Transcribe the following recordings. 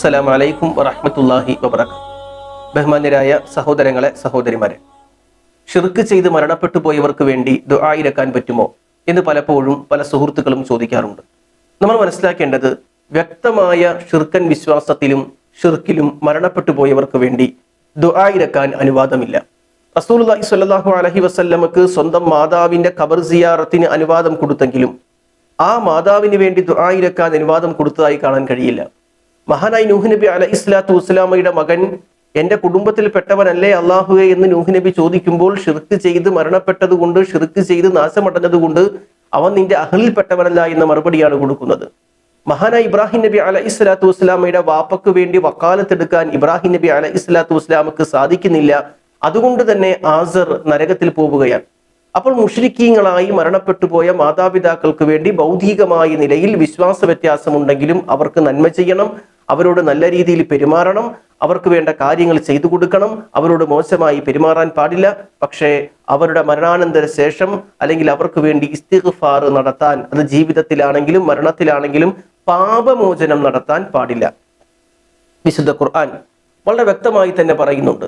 അസ്സലാമലൈക്കും വറഹമത്തല്ലാഹി വബറക്. ബഹുമാന്യരായ സഹോദരങ്ങളെ സഹോദരിമാരെ ഷിർക്ക് ചെയ്ത് മരണപ്പെട്ടു പോയവർക്ക് വേണ്ടി ദുആയിരക്കാൻ പറ്റുമോ എന്ന് പലപ്പോഴും പല സുഹൃത്തുക്കളും ചോദിക്കാറുണ്ട്. നമ്മൾ മനസ്സിലാക്കേണ്ടത് വ്യക്തമായ ഷിർക്കൻ വിശ്വാസത്തിലും ഷിർക്കിലും മരണപ്പെട്ടു പോയവർക്ക് വേണ്ടി ദുആയിരക്കാൻ അനുവാദമില്ല. റസൂലുള്ളാഹി സ്വല്ലല്ലാഹു അലൈഹി വസല്ലമക്ക് സ്വന്തം മാതാവിന്റെ ഖബർ സിയാറത്തിന് അനുവാദം കൊടുത്തെങ്കിലും ആ മാതാവിന് വേണ്ടി ദുആയിരക്കാൻ അനുവാദം കൊടുത്തതായി കാണാൻ കഴിയില്ല. മഹാനായി നൂഹ് നബി അലൈഹി സ്വലാത്തു വസ്സലാമയുടെ മകൻ എന്റെ കുടുംബത്തിൽപ്പെട്ടവനല്ലേ അള്ളാഹുവെ എന്ന് നൂഹ് നബി ചോദിക്കുമ്പോൾ ഷിർക്ക് ചെയ്ത് മരണപ്പെട്ടത് കൊണ്ട് ഷിർക്ക് ചെയ്ത് നാശമടഞ്ഞത് കൊണ്ട് അവൻ നിന്റെ അഹലിൽപ്പെട്ടവനല്ല എന്ന മറുപടിയാണ് കൊടുക്കുന്നത്. മഹാനായ ഇബ്രാഹിം നബി അലൈഹി സ്വലാത്തു വസ്സലാമയുടെ വാപ്പക്ക് വേണ്ടി വക്കാലത്തെടുക്കാൻ ഇബ്രാഹിം നബി അലൈഹി സ്വലാത്തു വസ്സലാമക്ക് സാധിക്കുന്നില്ല. അതുകൊണ്ട് തന്നെ ആസർ നരകത്തിൽ പോവുകയാണ്. അപ്പോൾ മുഷ്രിക്കീങ്ങളായി മരണപ്പെട്ടു പോയ മാതാപിതാക്കൾക്ക് വേണ്ടി ഭൗതികമായ നിലയിൽ വിശ്വാസ വ്യത്യാസമുണ്ടെങ്കിലും അവർക്ക് നന്മ ചെയ്യണം. അവരോട് നല്ല രീതിയിൽ പെരുമാറണം. അവർക്ക് വേണ്ട കാര്യങ്ങൾ ചെയ്തു കൊടുക്കണം. അവരോട് മോശമായി പെരുമാറാൻ പാടില്ല. പക്ഷേ അവരുടെ മരണാനന്തര ശേഷം അല്ലെങ്കിൽ അവർക്ക് വേണ്ടി ഇസ്തിഗ്ഫാർ നടത്താൻ അത് ജീവിതത്തിലാണെങ്കിലും മരണത്തിലാണെങ്കിലും പാപമോചനം നടത്താൻ പാടില്ല. വിശുദ്ധ ഖുർആൻ വളരെ വ്യക്തമായി തന്നെ പറയുന്നുണ്ട്.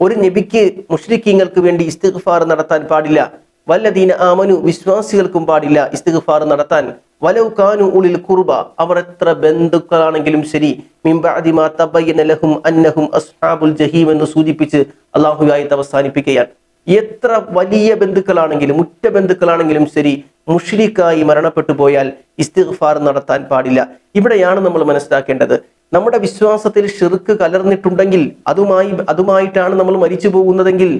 ഒരു നബിക്ക് മുഷ്രിഖീങ്ങൾക്ക് വേണ്ടി ഇസ്തിഗ്ഫാർ നടത്താൻ പാടില്ല. വല്ലദീന ആമനു വിശ്വാസികൾക്കും പാടില്ല ഇസ്തിഗ്ഫാർ നടത്താൻ. വലൗ കാനു ഉളിൽ കുർബ അവർ എത്ര ബന്ധുക്കളാണെങ്കിലും ശരി. മിംബഅദി മാ തബയ്യന ലഹും അന്നഹും അസ്ഹാബുൽ ജഹീം എന്ന് സൂചിപ്പിച്ച് ആയത്ത് അവസാനിപ്പിക്കുകയാണ് എത്ര വലിയ ബന്ധുക്കളാണെങ്കിലും ഉറ്റ ബന്ധുക്കളാണെങ്കിലും ശരി മുഷ്രിക്കായി മരണപ്പെട്ടു പോയാൽ ഇസ്തിഗ്ഫാർ നടത്താൻ പാടില്ല. ഇവിടെയാണ് നമ്മൾ മനസ്സിലാക്കേണ്ടത്. നമ്മുടെ വിശ്വാസത്തിൽ ഷിർക്ക് കലർന്നിട്ടുണ്ടെങ്കിൽ അതുമായി അതുമായിട്ടാണ് നമ്മൾ മരിച്ചു പോകുന്നതെങ്കിൽ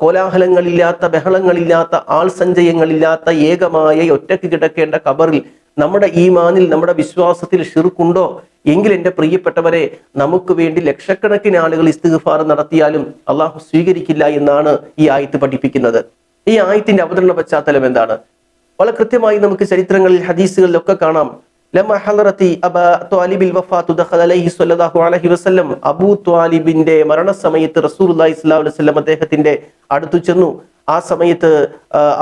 കോലാഹലങ്ങളില്ലാത്ത ബഹളങ്ങളില്ലാത്ത ആൾ സഞ്ചയങ്ങളില്ലാത്ത ഏകമായ ഒറ്റയ്ക്ക് കിടക്കേണ്ട കബറിൽ നമ്മുടെ ഈ മാനിൽ നമ്മുടെ വിശ്വാസത്തിൽ ഷിർക്കുണ്ടോ? എങ്കിൽ എന്റെ പ്രിയപ്പെട്ടവരെ നമുക്ക് വേണ്ടി ലക്ഷക്കണക്കിന് ആളുകൾ ഇസ്തിഗ്ഫാർ നടത്തിയാലും അള്ളാഹു സ്വീകരിക്കില്ല എന്നാണ് ഈ ആയത്ത് പഠിപ്പിക്കുന്നത്. ഈ ആയത്തിന്റെ അവതരണ പശ്ചാത്തലം എന്താണ്? വളരെ കൃത്യമായി നമുക്ക് ചരിത്രങ്ങളിൽ ഹദീസുകളിലൊക്കെ കാണാം. ലമ്മ ഹലറത്തി അബ ത്വാലിബിൽ വഫാത്തു ദഖല അലൈഹി സ്വല്ലല്ലാഹു അലൈഹി വസല്ലം. അബൂ ത്വാലിബിന്റെ മരണസമയത്ത് റസൂലുള്ളാഹി സ്വല്ലല്ലാഹു അലൈഹി വസല്ലം അദ്ദേഹത്തിന്റെ അടുത്തു ചെന്നു. ആ സമയത്ത്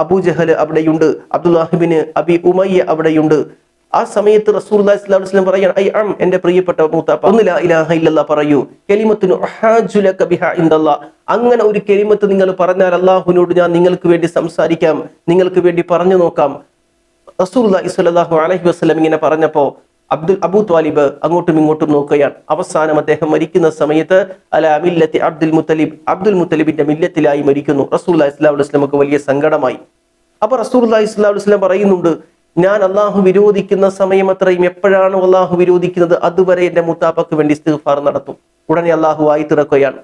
അബൂ ജഹൽ അവിടെയുണ്ട്. അബ്ദുല്ലാഹിബിന് അബി ഉമയ്യ അവിടെയുണ്ട്. ആ സമയത്ത് റസൂലുള്ളാഹി സ്വല്ലല്ലാഹു അലൈഹി വസല്ലം പറയാണ് ഐ അം എന്റെ പ്രിയപ്പെട്ട മൂത്താപ്പ. ഒന്ന് ലാ ഇലാഹ ഇല്ലല്ലാഹ് പറയൂ. കലിമത്തുൻ ഉഹാജുലക ബിഹാ ഇൻദല്ലാഹ്. അങ്ങനെ ഒരു കലിമത്ത് നിങ്ങൾ പറഞ്ഞാൽ അല്ലാഹുവിനോട് ഞാൻ നിങ്ങൾക്ക് വേണ്ടി സംസാരിക്കാം. നിങ്ങൾക്ക് വേണ്ടി പറഞ്ഞു നോക്കാം. റസൂലുള്ളാഹി സ്വല്ലല്ലാഹു അലൈഹി വസല്ലം ഇങ്ങനെ പറഞ്ഞപ്പോ അബ്ദുൽ അബൂ ത്വാലിബ് അങ്ങോട്ടും ഇങ്ങോട്ടും നോക്കുകയാണ്. അവസാനം അദ്ദേഹം മരിക്കുന്ന സമയത്ത് അല മില്ലത്തി അബ്ദുൽ മുത്തലിബ് അബ്ദുൽ മുത്തലിബിന്റെ മില്ലത്തിലായി മരിക്കുന്നു. സ്വല്ലല്ലാഹു അലൈഹി വസല്ലമക്ക് വലിയ സങ്കടമായി. അപ്പൊ സ്വല്ലല്ലാഹു അലൈഹി വസല്ലം പറയുന്നുണ്ട് ഞാൻ അള്ളാഹു വിരോധിക്കുന്ന സമയം അത്രയും എപ്പോഴാണോ അള്ളാഹു വിരോധിക്കുന്നത്? അതുവരെ എന്റെ മുത്താപ്പക്ക് വേണ്ടി ഇസ്തിഗ്ഫാർ നടത്തും. ഉടനെ അള്ളാഹു ആയി തിറക്കുകയാണ്.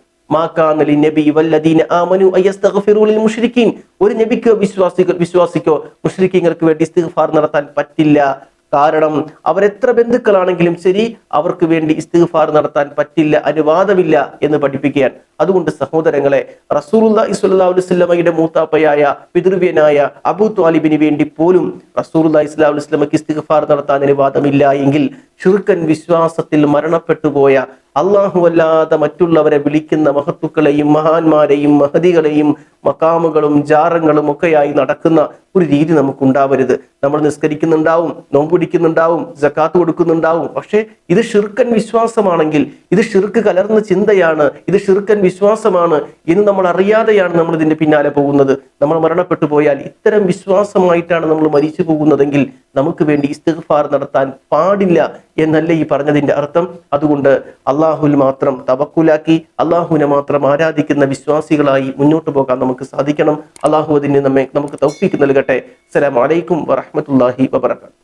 ഒരു നബിക്കോ വിശ്വാസികൾ വിശ്വാസിക്കോ മുശ്രിക്കീങ്ങൾക്ക് വേണ്ടി ഇസ്തിഗ്ഫാർ നടത്താൻ പറ്റില്ല. കാരണം അവരെത്ര ബന്ധുക്കളാണെങ്കിലും ശരി അവർക്ക് വേണ്ടി ഇസ്തിഗ്ഫാർ നടത്താൻ പറ്റില്ല അനുവാദമില്ല എന്ന് പഠിപ്പിക്കുകയാണ്. അതുകൊണ്ട് സഹോദരങ്ങളെ അലൈഹി വസല്ലമയുടെ മൂത്താപ്പയായ പിതൃവ്യനായ അബു ത്വാലിബിന് വേണ്ടി പോലും സ്വല്ലല്ലാഹു അലൈഹി വസല്ലമക്ക് ഇസ്തിഗ്ഫാർ നടത്താൻ അനുവാദമില്ല എങ്കിൽ ചുരുക്കൻ വിശ്വാസത്തിൽ മരണപ്പെട്ടു പോയ അള്ളാഹു അല്ലാതെ മറ്റുള്ളവരെ വിളിക്കുന്ന മഹത്തുക്കളെയും മഹാന്മാരെയും മഹതികളെയും മക്കാമുകളും ജാറങ്ങളും ഒക്കെയായി നടക്കുന്ന ഒരു രീതി നമുക്ക് ഉണ്ടാവരുത് നമ്മൾ നിസ്കരിക്കുന്നുണ്ടാവും നോമ്പ് പിടിക്കുന്നുണ്ടാവും ജക്കാത്ത് കൊടുക്കുന്നുണ്ടാവും. പക്ഷേ ഇത് ഷിർക്കൻ വിശ്വാസമാണെങ്കിൽ ഇത് ഷിർക്ക് കലർന്ന ചിന്തയാണ്. ഇത് ഷിർക്കൻ വിശ്വാസമാണ് എന്ന് നമ്മൾ അറിയാതെയാണ് നമ്മൾ ഇതിന്റെ പിന്നാലെ പോകുന്നത്. നമ്മൾ മരണപ്പെട്ടു പോയാൽ ഇത്തരം വിശ്വാസമായിട്ടാണ് നമ്മൾ മരിച്ചു പോകുന്നതെങ്കിൽ നമുക്ക് വേണ്ടി ഇസ്തിഗ്ഫാർ നടത്താൻ പാടില്ല എന്നല്ല ഈ പറഞ്ഞതിന്റെ അർത്ഥം. അതുകൊണ്ട് അള്ളാഹുൽ മാത്രം തവക്കുലാക്കി അള്ളാഹുവിനെ മാത്രം ആരാധിക്കുന്ന വിശ്വാസികളായി മുന്നോട്ട് പോകാൻ നമുക്ക് സാധിക്കണം. അള്ളാഹു അതിന് നമ്മെ നമുക്ക് തൗഫീക്ക് നൽകട്ടെ. സലാം അലൈക്കും വറഹ്മത്തുള്ളാഹി വബറകാതുഹു.